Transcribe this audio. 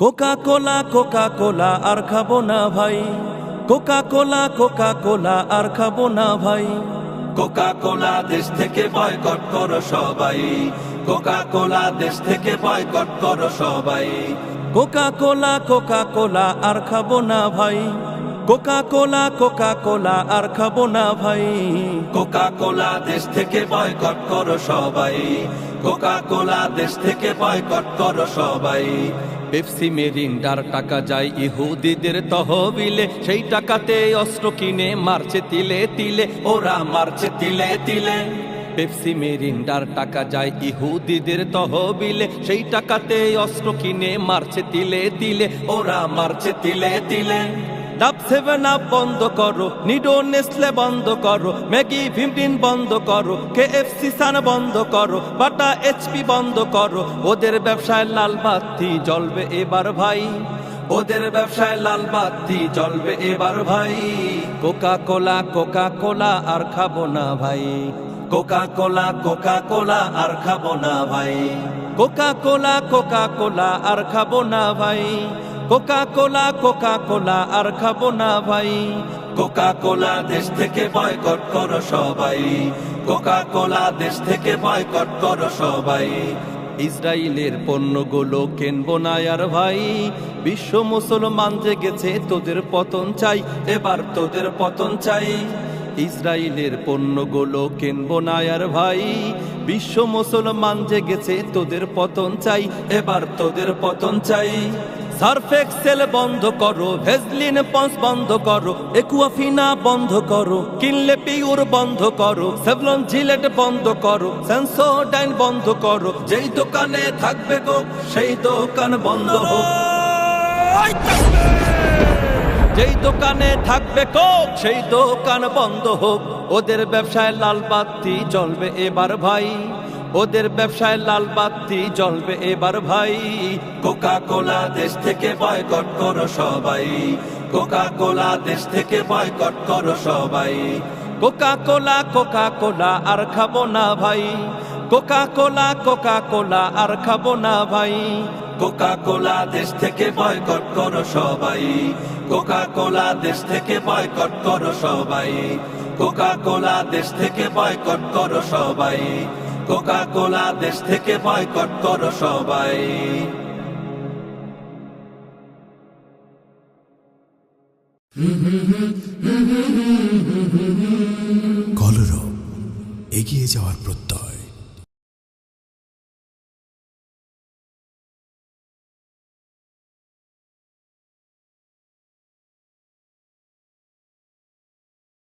Coca কোলা Coca কোলা আর খাব না ভাই। কোকা কোলা কোকা কোলা আর খাব না ভাই। কোকা কোলা দেশ থেকে বয়কট করো সবাই। কোকা কোলা দেশ থেকে বয়কট করো সবাই। কোকা কোলা কোকা কোলা আর খাব না ভাই। কোকা কোলা কোকা কোলা আর খাব না ভাই। কোকা কোলা দেশ থেকে বয়কট করো সবাই। কোকা কোলা দেশ থেকে বয়কট করো সবাই। পেপসি মেরিন্ডার টাকা যায় ইহুদিদের তহবিলে, সেই টাকাতে অস্ত্র কিনে, মারছে তিলে তিলে, ওরা মারছে তিলে তিলে। পেপসি মেরিন্ডার টাকা যায় ইহুদিদের তহবিলে, সেই টাকাতে অস্ত্র কিনে, মারছে তিলে তিলে, ওরা মারছে তিলে তিলে। ডাব সেভেন আপ বন্ধ করো, নিডো নেসলে বন্ধ করো, ম্যাগি ভিমটিন বন্ধ করো, কেএফসি সান বন্ধ করো, বাটা এইচপি বন্ধ করো। ওদের ব্যবসায় লাল বাতি জ্বলবে এবার ভাই। ওদের ব্যবসায় লাল বাতি জ্বলবে এবার ভাই। কোকা কোলা কোকা কোলা আর খাব না ভাই। কোকা কোলা কোকা কোলা আর খাব না ভাই। কোকা কোলা কোকা কোলা আর খাব না ভাই। কোকা কোলা কোকা কোলা আর খাব না ভাই। কোকা কোলা দেশ থেকে বয়কট করো সবাই। কোকা কোলা দেশ থেকে বয়কট করো সবাই। ইসরায়েলের পণ্যগুলো কিনবো না আর ভাই। বিশ্ব মুসলমান জেগেছে তোদের পতন চাই। এবার তোদের পতন চাই। ইসরায়েলের পণ্যগুলো কিনবো না আর ভাই। বিশ্ব মুসলমান জেগেছে, তোদের পতন চাই, এবার তোদের পতন চাই। সার্ফ এক্সেল বন্ধ করো, ভেজলিন পন্স বন্ধ করো, একুয়াফিনা বন্ধ করো, কিনলে পিউর বন্ধ করো, সেভলন জিলেট বন্ধ করো সেন্সোডাইন বন্ধ করো, যেই দোকানে থাকবে গো, সেই দোকান বন্ধ হোক। যেই দোকানে থাকবে কোক, সেই দোকান বন্ধ হোক। ওদের ব্যবসায় লাল বাতি জ্বলবে এবার ভাই। ওদের ব্যবসায় লাল বাতি জ্বলবে এবার ভাই। কোকা কোলা দেশ থেকে বয়কট করো সবাই। কোকা কোলা দেশ থেকে বয়কট করো সবাই। কোকা কোলা কোকা কোলা আর খাব না ভাই। কোকা কোলা কোকা কোলা আর খাব না ভাই। কোকা কোলা দেশ থেকে বয়কট করো সবাই। কোকা কোলা দেশ থেকে বয়কট করো সবাই। কোকা কোলা দেশ থেকে বয়কট করো সবাই। কোকা কোলা দেশ থেকে বয়কট করো সবাই। কলরব এগিয়ে যাওয়ার প্রত্যয়।